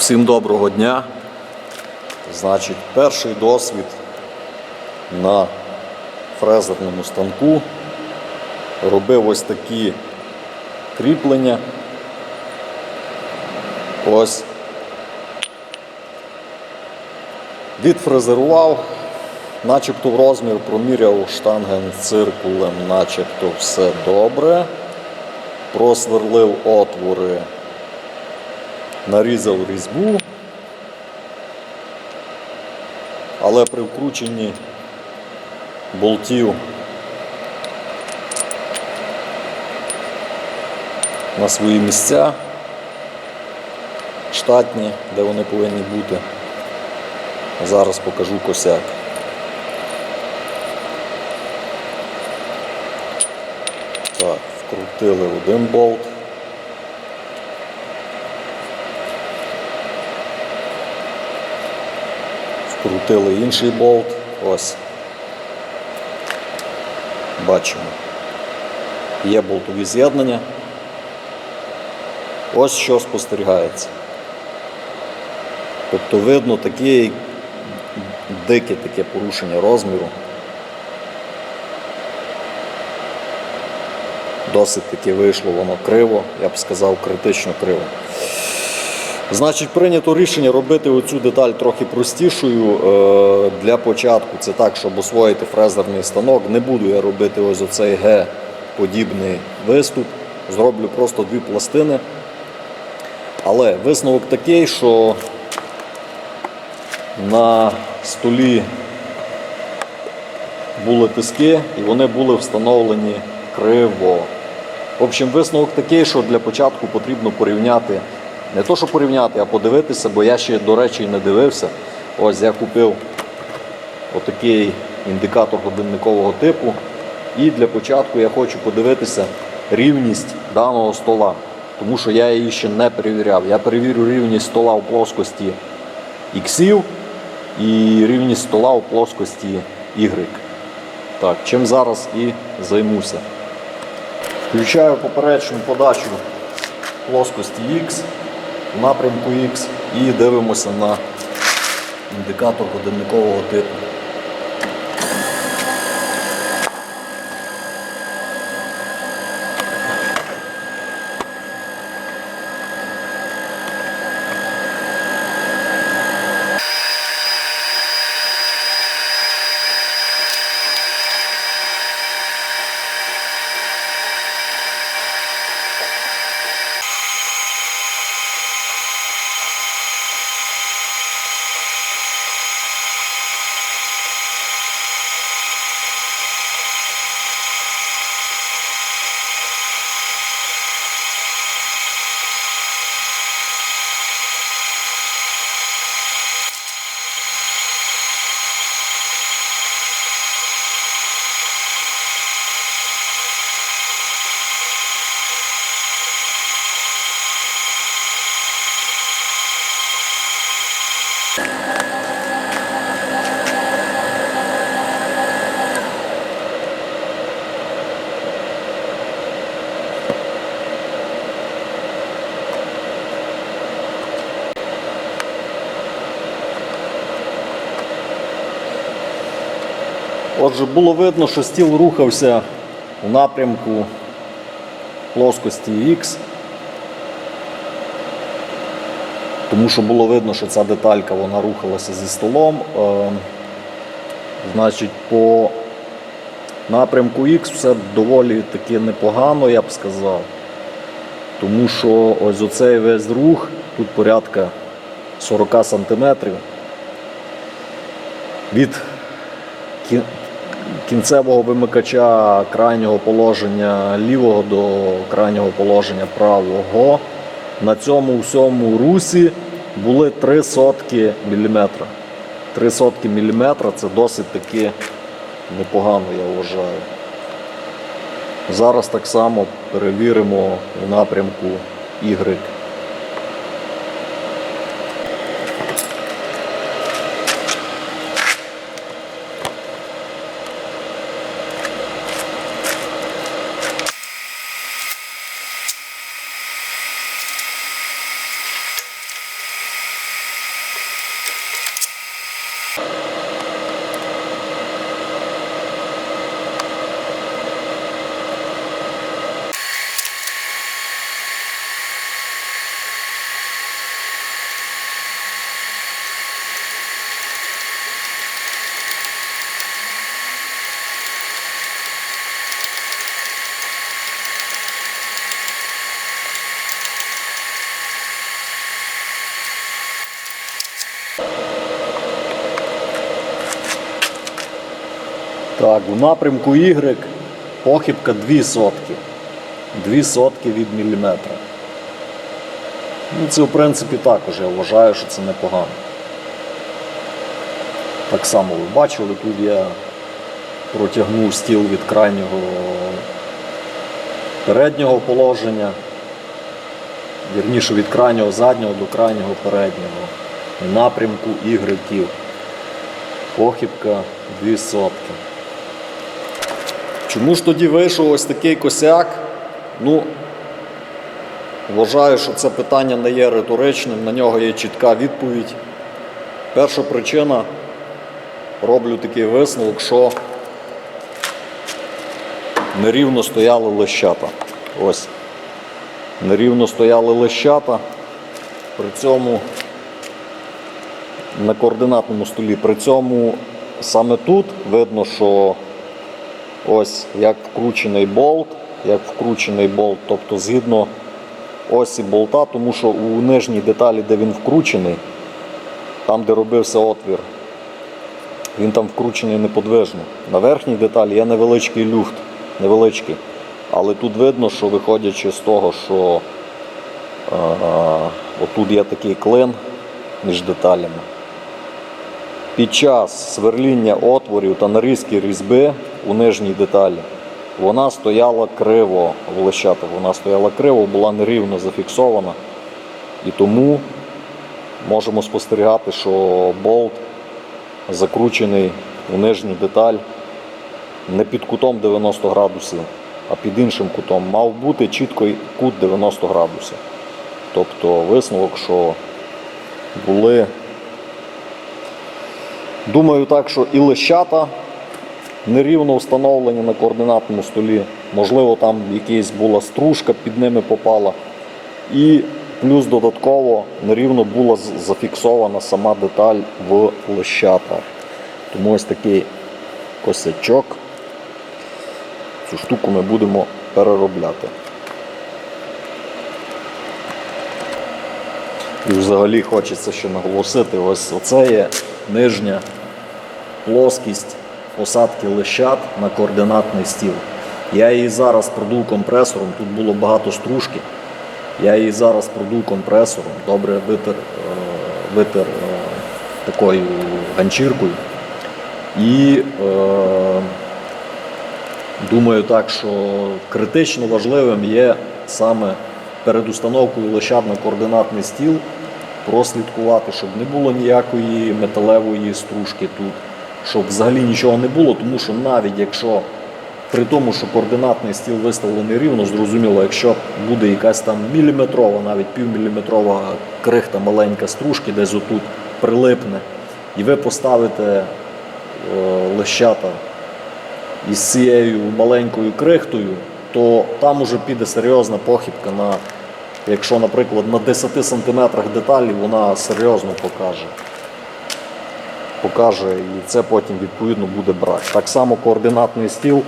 Всім доброго дня. Значить, перший досвід на фрезерному станку. Робив ось такі кріплення. Ось. Відфрезерував, начебто в розмір проміряв штанген циркулем, начебто все добре. Просверлив отвори нарізав різьбу, але при вкрученні болтів на свої місця, штатні, де вони повинні бути. Зараз покажу косяк. Так, вкрутили один болт. Вкрутили інший болт. Ось. Бачимо. Є болтові з'єднання. Ось що спостерігається. Тобто видно таке дике таке порушення розміру. Досить таки вийшло воно криво, я б сказав, критично криво. Значить, прийнято рішення робити оцю деталь трохи простішою е, для початку. Це так, щоб освоїти фрезерний станок. Не буду я робити ось оцей Г-подібний виступ. Зроблю просто дві пластини. Але висновок такий, що на столі були тиски і вони були встановлені криво. В общем, висновок такий, що для початку потрібно порівняти. Не то, що порівняти, а подивитися, бо я ще, до речі, не дивився. Ось я купив отакий індикатор годинникового типу. І для початку я хочу подивитися рівність даного стола. Тому що я її ще не перевіряв. Я перевірю рівність стола у плоскості X і рівність стола у плоскості Y. Так, чим зараз і займуся. Включаю поперечну подачу плоскості X напрямку X і дивимося на індикатор годинникового типу. Отже, було видно, що стіл рухався у напрямку плоскості X. Тому що було видно, що ця деталька вона рухалася зі столом. Е, значить, по напрямку X все доволі таки непогано, я б сказав. Тому що ось оцей весь рух, тут порядка 40 сантиметрів від кінцевого вимикача крайнього положення лівого до крайнього положення правого. На цьому всьому русі були 3 сотки міліметра. 3 сотки міліметра це досить таки непогано, я вважаю. Зараз так само перевіримо у напрямку Y. Так, у напрямку Y похибка 2 сотки. 2 сотки від міліметра. Ну, це в принципі також я вважаю, що це непогано. Так само ви бачили, тут я протягнув стіл від крайнього переднього положення, вірніше від крайнього заднього до крайнього переднього. У напрямку ігреків. Похибка 2 сотки. Чому ж тоді вийшов ось такий косяк? Ну, вважаю, що це питання не є риторичним, на нього є чітка відповідь. Перша причина роблю такий висновок, що нерівно стояли лещата. Ось. Нерівно стояли лещата. При цьому на координатному столі. При цьому саме тут видно, що ось як вкручений болт, як вкручений болт, тобто згідно осі болта, тому що у нижній деталі, де він вкручений, там, де робився отвір, він там вкручений неподвижно. На верхній деталі є невеличкий люфт, невеличкий. Але тут видно, що виходячи з того, що е, отут є такий клин між деталями. Під час сверління отворів та нарізки різьби у нижній деталі вона стояла криво в вона стояла криво, була нерівно зафіксована. І тому можемо спостерігати, що болт закручений у нижню деталь не під кутом 90 градусів, а під іншим кутом. Мав бути чітко кут 90 градусів. Тобто висновок, що були Думаю так, що і лещата нерівно встановлені на координатному столі. Можливо, там якась була стружка під ними попала. І плюс додатково нерівно була зафіксована сама деталь в лещатах. Тому ось такий косячок. Цю штуку ми будемо переробляти. І взагалі хочеться ще наголосити, ось оце є нижня плоскість посадки лещат на координатний стіл. Я її зараз продув компресором, тут було багато стружки. Я її зараз продув компресором, добре витер, е, витер е, такою ганчіркою. І е, думаю так, що критично важливим є саме перед установкою лещат на координатний стіл прослідкувати, щоб не було ніякої металевої стружки тут, щоб взагалі нічого не було, тому що навіть якщо при тому, що координатний стіл виставлений рівно, зрозуміло, якщо буде якась там міліметрова, навіть півміліметрова крихта маленька стружки, десь отут прилипне, і ви поставите е, лещата із цією маленькою крихтою, то там уже піде серйозна похибка на, якщо, наприклад, на 10 см деталі вона серйозно покаже. Покаже і це потім відповідно буде брак. Так само координатний стіл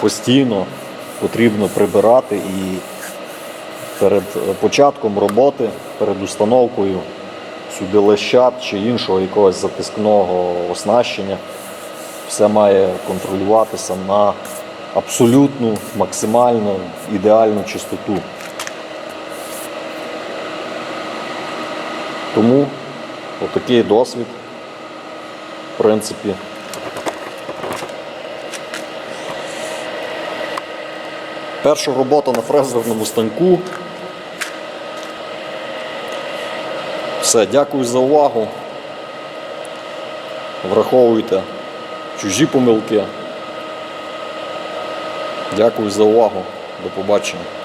постійно потрібно прибирати і перед початком роботи, перед установкою сюди лещат чи іншого якогось затискного оснащення. Все має контролюватися на абсолютну, максимальну, ідеальну чистоту. Тому отакий досвід, в принципі. Перша робота на фрезерному станку. Все, дякую за увагу. Враховуйте чужі помилки. Дякую за увагу. До побачення.